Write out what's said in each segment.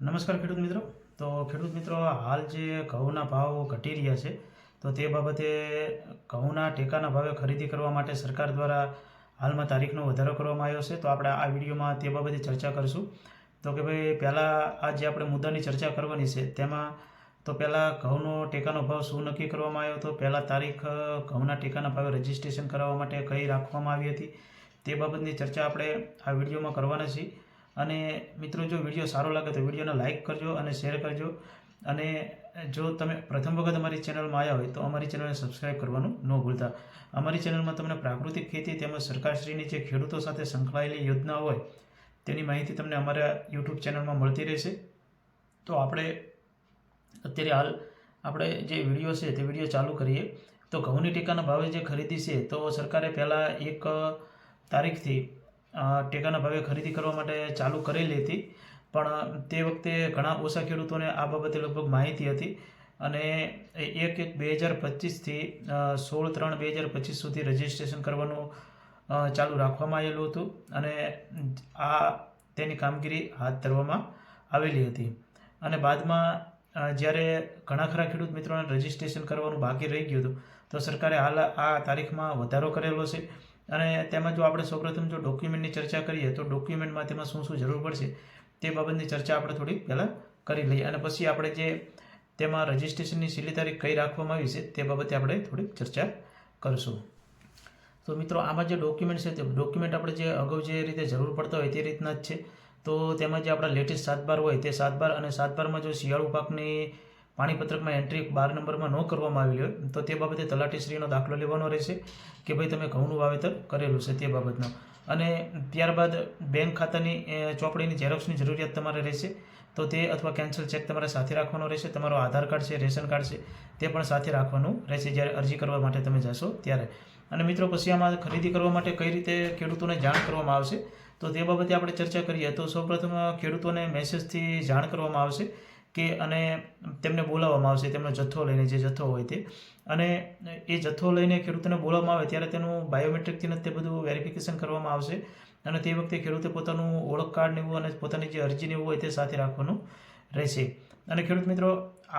નમસ્કાર ખેડૂત મિત્રો. તો ખેડૂત મિત્રો, હાલ જે ઘઉંના ભાવ ઘટી રહ્યા છે, તો તે બાબતે ઘઉંના ટેકાના ભાવે ખરીદી કરવા માટે સરકાર દ્વારા હાલમાં તારીખનો વધારો કરવામાં આવ્યો છે. તો આપણે આ વિડીયોમાં તે બાબતે ચર્ચા કરીશું. તો કે ભાઈ, પહેલાં આ જે આપણે મુદ્દાની ચર્ચા કરવાની છે, તેમાં તો પહેલાં ઘઉંનો ટેકાનો ભાવ શું નક્કી કરવામાં આવ્યો? હતો પહેલાં તારીખ ઘઉંના ટેકાના ભાવે રજીસ્ટ્રેશન કરાવવા માટે કઈ રાખવામાં આવી હતી? તે બાબતની ચર્ચા આપણે આ વિડીયોમાં કરવાના છીએ. અને મિત્રો, જો વીડિયો સારો લાગે તો વિડીયોને લાઇક કરજો અને શેર કરજો. અને જો તમે પ્રથમ વખત અમારી ચેનલમાં આવ્યા હોય તો અમારી ચેનલને સબસ્ક્રાઇબ કરવાનું ન ભૂલતા. અમારી ચેનલમાં તમને પ્રાકૃતિક ખેતી તેમજ સરકારશ્રીની જે ખેડૂતો સાથે સંકળાયેલી યોજના હોય, તેની માહિતી તમને અમારા યુટ્યુબ ચેનલમાં મળતી રહેશે. તો આપણે અત્યારે હાલ આપણે જે વીડિયો છે તે વીડિયો ચાલુ કરીએ. તો ઘઉંની ટેકાના ભાવે જે ખરીદી છે, તો સરકારે પહેલાં એક તારીખથી ટેકાના ભાવે ખરીદી કરવા માટે ચાલુ કરેલી હતી. પણ તે વખતે ઘણા ઓછા ખેડૂતોને આ બાબતે લગભગ માહિતી હતી અને એક એક બે હજાર પચીસથી સોળ ત્રણ બે હજાર પચીસ સુધી રજિસ્ટ્રેશન કરવાનું ચાલુ રાખવામાં આવેલું હતું અને આ તેની કામગીરી હાથ ધરવામાં આવેલી હતી. અને બાદમાં જ્યારે ઘણા ખરા ખેડૂત મિત્રોને રજિસ્ટ્રેશન કરવાનું બાકી રહી ગયું હતું, તો સરકારે હાલ આ તારીખમાં વધારો કરેલો છે. અને તેમાં જો આપણે સૌપ્રથમ જો ડોક્યુમેન્ટની ચર્ચા કરીએ, તો ડોક્યુમેન્ટમાં તેમાં શું શું જરૂર પડશે, તે બાબતની ચર્ચા આપણે થોડી પહેલાં કરી લઈએ. અને પછી આપણે જે તેમાં રજિસ્ટ્રેશનની છેલ્લી તારીખ કઈ રાખવામાં આવી છે, તે બાબતે આપણે થોડીક ચર્ચા કરીશું. તો મિત્રો, આમાં જે ડોક્યુમેન્ટ છે તે ડોક્યુમેન્ટ આપણે જે અગાઉ જે રીતે જરૂર પડતા હોય તે રીતના જ છે. તો તેમાં જે આપણા લેટેસ્ટ સાત બાર હોય તે સાત બાર અને સાત બારમાં જો શિયાળુ પાકની પાણીપત્રકમાં એન્ટ્રી બાર નંબરમાં ન કરવામાં આવેલી હોય, તો તે બાબતે તલાટીશ્રીનો દાખલો લેવાનો રહેશે કે ભાઈ તમે ઘઉંનું વાવેતર કરેલું છે તે બાબતનો. અને ત્યારબાદ બેંક ખાતાની ચોપડીની ઝેરોક્સની જરૂરિયાત તમારે રહેશે, તો તે અથવા કેન્સલ ચેક તમારે સાથે રાખવાનો રહેશે, તમારો આધાર કાર્ડ છે, રેશન કાર્ડ છે, તે પણ સાથે રાખવાનું રહેશે જ્યારે અરજી કરવા માટે તમે જશો ત્યારે. અને મિત્રો, પછી આમાં ખરીદી કરવા માટે કઈ રીતે ખેડૂતોને જાણ કરવામાં આવશે, તો તે બાબતે આપણે ચર્ચા કરીએ. તો સૌપ્રથમ ખેડૂતોને મેસેજથી જાણ કરવામાં આવશે કે અને તેમને બોલાવવામાં આવશે, તેમનો જથ્થો લઈને, જે જથ્થો હોય તે. અને એ જથ્થો લઈને ખેડૂતોને બોલાવવામાં આવે ત્યારે તેનું બાયોમેટ્રિકથી તે બધું વેરિફિકેશન કરવામાં આવશે. અને તે વખતે ખેડૂતે પોતાનું ઓળખ કાર્ડ એવું અને પોતાની જે અરજી એવું હોય તે સાથે રાખવાનું રહેશે. અને ખેડૂત મિત્રો,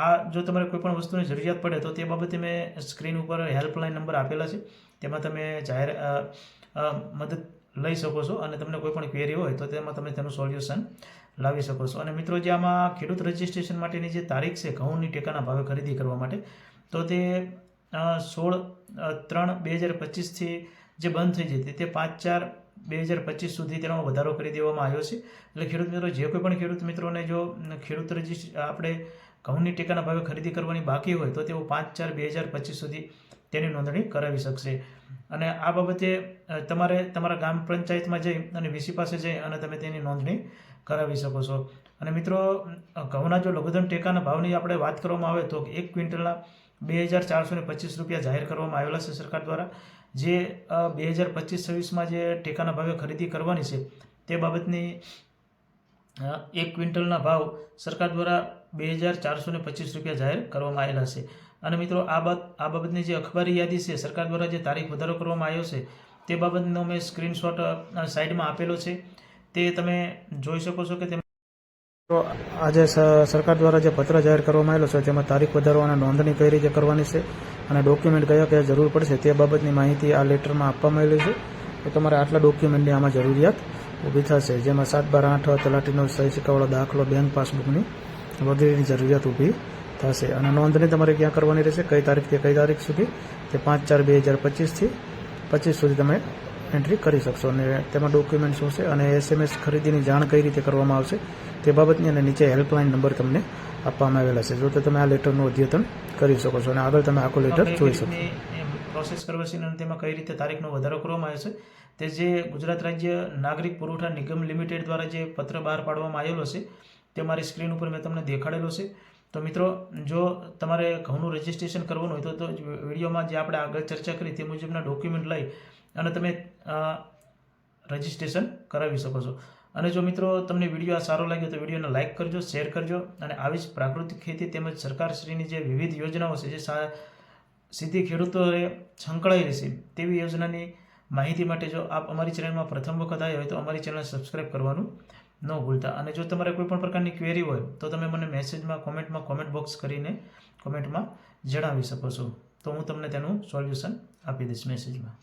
આ જો તમારે કોઈપણ વસ્તુની જરૂરિયાત પડે તો તે બાબતે મેં સ્ક્રીન ઉપર હેલ્પલાઇન નંબર આપેલા છે. તેમાં તમે જાહેર મદદ લઈ શકો છો અને તમને કોઈ પણ ક્વેરી હોય તો તેમાં તમે તેનું સોલ્યુશન લાવી શકો છો. અને મિત્રો, જે આમાં ખેડૂત રજિસ્ટ્રેશન માટેની જે તારીખ છે, ઘઉંની ટેકાના ભાવે ખરીદી કરવા માટે, તો તે સોળ ત્રણ બે હજાર પચીસથી જે બંધ થઈ જતી, તે પાંચ ચાર બે હજાર પચીસ સુધી તેનો વધારો કરી દેવામાં આવ્યો છે. એટલે ખેડૂત મિત્રો, જે કોઈ પણ ખેડૂત મિત્રોને જો ખેડૂત રજિસ્ટ આપણે ઘઉંની ટેકાના ભાવે ખરીદી કરવાની બાકી હોય, તો તેઓ પાંચ ચાર બે હજાર પચીસ સુધી તેની નોંધણી કરાવી શકશે. અને આ બાબતે તમારે તમારા ગામ પંચાયતમાં જઈ અને વીસી પાસે જઈ અને તમે તેની નોંધણી કરાવી શકો છો. અને મિત્રો, ઘઉંના જો લઘુત્તમ ટેકાના ભાવની આપણે વાત કરવામાં આવે તો એક ક્વિન્ટલના બે હજાર ચારસો ને પચીસ રૂપિયા જાહેર કરવામાં આવેલા છે સરકાર દ્વારા. જે બે હજાર પચીસ છવ્વીસમાં જે ટેકાના ભાવે ખરીદી કરવાની છે, તે બાબતની એક ક્વિન્ટલના ભાવ સરકાર દ્વારા બે હજાર ચારસો ને પચીસ રૂપિયા જાહેર કરવામાં આવેલા છે. અને મિત્રો, આ બાબત આ બાબતની જે અખબારી યાદી છે, સરકાર દ્વારા જે તારીખ વધારો કરવામાં આવ્યો છે, તે બાબતનો મેં સ્ક્રીનશોટ સાઈડમાં આપેલો છે. તે તમે જોઈ શકો છો કે તો આજે સરકાર દ્વારા જે પત્ર જાહેર કરવામાં આવેલો છે તેમાં તારીખ વધારવાના નોંધણી કઈ રીતે કરવાની છે, અને ડોક્યુમેન્ટ કયા કયા જરૂર પડશે તે બાબતની માહિતી આ લેટરમાં આપવામાં આવેલી છે. તો તમારે આટલા ડોક્યુમેન્ટની આમાં જરૂરિયાત ઊભી થશે, જેમાં સાત બાર આઠ તલાટીનો સહી સિક્કાવાળો દાખલો, બેંક પાસબુકની વગેરેની જરૂરિયાત ઊભી થશે. અને નોંધણી તમારે ક્યાં કરવાની રહેશે, કઈ તારીખથી કઈ તારીખ સુધી? તે પાંચ ચાર બે હજાર પચીસથી પચીસ સુધી તમે એન્ટ્રી કરી શકશો અને તેમાં ડોક્યુમેન્ટ શું છે અને એસએમએસ ખરીદીની જાણ કઈ રીતે કરવામાં આવશે તે બાબતની અને નીચે હેલ્પલાઇન નંબર તમને આપવામાં આવેલા છે. જો તો તમે આ લેટરનું અદ્યતન કરી શકો છો અને આગળ તમે આખો લેટર જોઈ શકો પ્રોસેસ કરવા છે અને તેમાં કઈ રીતે તારીખનો વધારો કરવામાં આવ્યો છે તે જે ગુજરાત રાજ્ય નાગરિક પુરવઠા નિગમ લિમિટેડ દ્વારા જે પત્ર બહાર પાડવામાં આવેલો છે તે મારી સ્ક્રીન ઉપર મેં તમને દેખાડેલો છે. તો મિત્રો જો તમારે ઘઉંનું રજિસ્ટ્રેશન કરવાનું હોય તો તો વિડીયોમાં જે આપણે આગળ ચર્ચા કરી તે મુજબના ડોક્યુમેન્ટ લઈ અને તમે રજિસ્ટ્રેશન કરાવી શકો છો. અને જો મિત્રો તમને વીડિયો આ સારો લાગ્યો તો વિડીયોને લાઇક કરજો શેર કરજો અને આવી જ પ્રાકૃતિક ખેતી તેમજ સરકારશ્રીની જે વિવિધ યોજનાઓ છે જે સીધી ખેડૂતોએ સંકળાયેલી છે તેવી યોજનાની માહિતી માટે જો આપ અમારી ચેનલમાં પ્રથમ વખત આવ્યા હોય તો અમારી ચેનલ સબસ્ક્રાઇબ કરવાનું ન ભૂલતા. અને જો તમારે કોઈ પણ પ્રકારની ક્વેરી હોય તો તમે મને મેસેજમાં કોમેન્ટમાં કોમેન્ટ બોક્સ કરીને કોમેન્ટમાં જણાવી શકો છો. તો હું તમને તેનું સોલ્યુશન આપી દઈશ મેસેજમાં